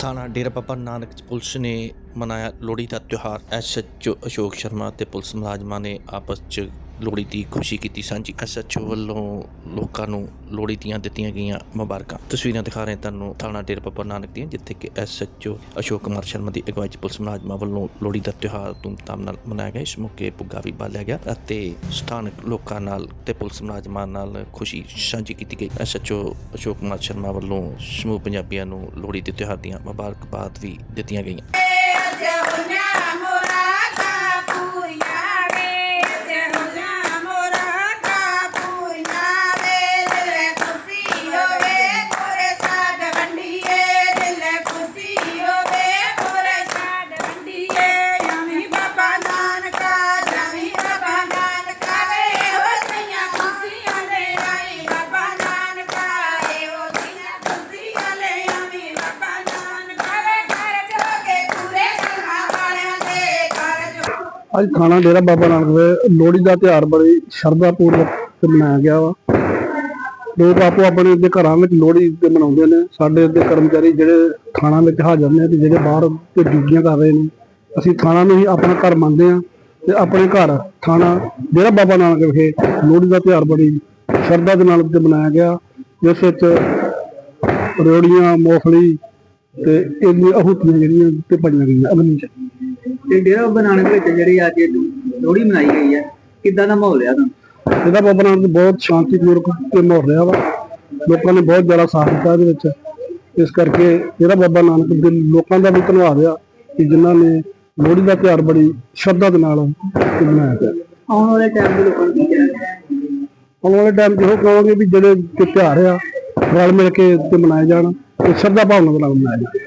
ਥਾਣਾ ਡੇਰਾ ਬਾਬਾ ਨਾਨਕ ਚ ਪੁਲਿਸ ਨੇ ਮਨਾਇਆ ਲੋਹੜੀ ਦਾ ਤਿਉਹਾਰ। ਐਸਐਚਓ ਅਸ਼ੋਕ ਸ਼ਰਮਾ ਤੇ ਪੁਲਿਸ ਮੁਲਾਜ਼ਮਾਂ ਨੇ ਆਪਸ ਚ ਲੋਹੜੀ ਦੀ ਖੁਸ਼ੀ ਕੀਤੀ ਸਾਂਝੀ। ਐਸਐਚਓ ਵੱਲੋਂ ਲੋਕਾਂ ਨੂੰ ਲੋਹੜੀ ਦੀਆਂ ਦਿੱਤੀਆਂ ਗਈਆਂ ਮੁਬਾਰਕਾਂ। ਤਸਵੀਰਾਂ ਦਿਖਾ ਰਹੇ ਤੁਹਾਨੂੰ ਥਾਣਾ ਡੇਰਾ ਬਾਬਾ ਨਾਨਕ ਦੀਆਂ, ਜਿੱਥੇ ਕਿ ਐਸਐਚਓ ਅਸ਼ੋਕ ਕੁਮਾਰ ਸ਼ਰਮਾ ਦੀ ਅਗਵਾਈ ਚ ਪੁਲਿਸ ਮੁਲਾਜ਼ਮਾਂ ਵੱਲੋਂ ਲੋਹੜੀ ਦਾ ਤਿਉਹਾਰ ਧੂਮਧਾਮ ਨਾਲ ਮਨਾਇਆ ਗਿਆ। ਇਸ ਮੌਕੇ ਪੁੱਗਾ ਵੀ ਬਾਲਿਆ ਗਿਆ ਅਤੇ ਸਥਾਨਕ ਲੋਕਾਂ ਨਾਲ ਤੇ ਪੁਲਿਸ ਮੁਲਾਜ਼ਮਾਂ ਨਾਲ ਖੁਸ਼ੀ ਸਾਂਝੀ ਕੀਤੀ ਗਈ। ਐਸਐਚਓ ਅਸ਼ੋਕ ਕੁਮਾਰ ਸ਼ਰਮਾ ਵੱਲੋਂ ਸਮੂਹ ਪੰਜਾਬੀਆਂ ਨੂੰ ਲੋਹੜੀ ਦੇ ਤਿਉਹਾਰ ਦੀਆਂ ਮੁਬਾਰਕਬਾਦ ਵੀ ਦਿੱਤੀਆਂ ਗਈਆਂ ਜਹੁਨਾ ਮੋਰਾ ਕਾਪੂਰੀਆਂ ਵੇ ਜਹੁਨਾ ਮੋਰਾ ਕਾਪੂਰੀਆਂ ਵੇ ਦਿਲ ਖੁਸ਼ੀ ਹੋਵੇ ਪੂਰੇ ਸਾਡ ਵੰਡੀਏ ਦਿਲ ਖੁਸ਼ੀ ਹੋਵੇ ਪੂਰੇ ਸਾਡ ਵੰਡੀਏ ਯਮੀ ਬਾਬਾ ਨਾਨਕਾ ਜਮੀ ਬਾਬਾ ਨਾਨਕਾ ਵੇ ਹੋ ਸਈਆਂ ਖੁਸ਼ੀਆਂ ਲੈ ਆਈ ਬਾਬਾ ਨਾਨਕਾ ਏ ਹੋ ਸਈਆਂ ਖੁਸ਼ੀਆਂ ਲੈ ਆਈ ਬਾਬਾ ਨਾਨਕਾ ਵੇ ਘਰ ਜੋਗੇ ਪੂਰੇ ਕਰਮਾਂ ਵਾਲਿਆਂ ਦੇ ਘਰ ਜੋ ਅੱਜ ਥਾਣਾ ਡੇਰਾ ਬਾਬਾ ਨਾਨਕ ਦੇ। ਲੋਹੜੀ ਦਾ ਤਿਉਹਾਰ ਬੜੀ ਸ਼ਰਧਾ ਪੂਰਵਕ ਤੇ ਮਨਾਇਆ ਗਿਆ ਵਾ। ਲੋਕ ਆਪੋ ਆਪਣੇ ਦੇ ਘਰਾਂ ਵਿੱਚ ਲੋਹੜੀ ਤੇ ਮਨਾਉਂਦੇ ਨੇ। ਸਾਡੇ ਦੇ ਕਰਮਚਾਰੀ ਜਿਹੜੇ ਥਾਣਾ ਵਿੱਚ ਹਾਜ਼ਰ ਨੇ ਤੇ ਜਿਹੜੇ ਬਾਹਰ ਤੇ ਡਿਊਟੀਆਂ ਕਰ ਰਹੇ ਨੇ। ਅਸੀਂ ਥਾਣਾ ਨੂੰ ਹੀ ਆਪਣਾ ਘਰ ਮੰਨਦੇ ਹਾਂ ਤੇ ਆਪਣੇ ਘਰ ਥਾਣਾ ਡੇਰਾ ਬਾਬਾ ਨਾਨਕ ਵਿਖੇ ਲੋਹੜੀ ਦਾ ਤਿਉਹਾਰ ਬੜੀ ਸ਼ਰਧਾ ਦੇ ਨਾਲ ਤੇ ਮਨਾਇਆ ਗਿਆ। ਜਿਸ ਵਿੱਚ ਰੋੜੀਆਂ ਮੋਫਲੀ ਤੇ ਇਹਦੀਆਂ ਅਹੁਤੀਆਂ ਜਿਹੜੀਆਂ ਤੇ ਪਾਈਆਂ ਗਈਆਂ। ਅਗਨੀ ਚ ਤੇ ਡੇਰਾ ਨਾਨਕ ਵਿੱਚ ਜਿਹੜੀ ਅੱਜ ਲੋਹੜੀ ਮਨਾਈ ਗਈ ਹੈ ਕਿੱਦਾਂ ਦਾ ਮਾਹੌਲ ਆ ਤੁਹਾਨੂੰ? ਇਹਦਾ ਬਾਬਾ ਨਾਨਕ ਬਹੁਤ ਸ਼ਾਂਤੀਪੂਰਵਕ ਤੇ ਮਾਹੌਲ ਰਿਹਾ ਵਾ। ਲੋਕਾਂ ਨੇ ਬਹੁਤ ਜ਼ਿਆਦਾ ਸਾਥ ਦਿੱਤਾ ਇਹਦੇ ਵਿੱਚ। ਇਸ ਕਰਕੇ ਇਹਦਾ ਬਾਬਾ ਨਾਨਕ ਦੇ ਲੋਕਾਂ ਦਾ ਵੀ ਧੰਨਵਾਦ ਆ ਕਿ ਜਿਨ੍ਹਾਂ ਨੇ ਲੋਹੜੀ ਦਾ ਤਿਉਹਾਰ ਬੜੀ ਸ਼ਰਧਾ ਦੇ ਨਾਲ ਮਨਾਇਆ ਗਿਆ ਆਉਣ ਵਾਲੇ ਟਾਈਮ ਦੇ ਲੋਕਾਂ ਨੂੰ ਕੀ ਕਹਿਣਾ ਆਉਣ ਵਾਲੇ ਟਾਈਮ ਇਹੋ ਕਹਾਂਗੇ ਵੀ ਜਿਹੜੇ ਤਿਉਹਾਰ ਆ ਰਲ ਮਿਲ ਕੇ ਤੇ ਮਨਾਏ ਜਾਣ ਤੇ ਸ਼ਰਧਾ ਭਾਵਨਾ ਦੇ ਨਾਲ ਮਨਾਏ ਜਾਣ।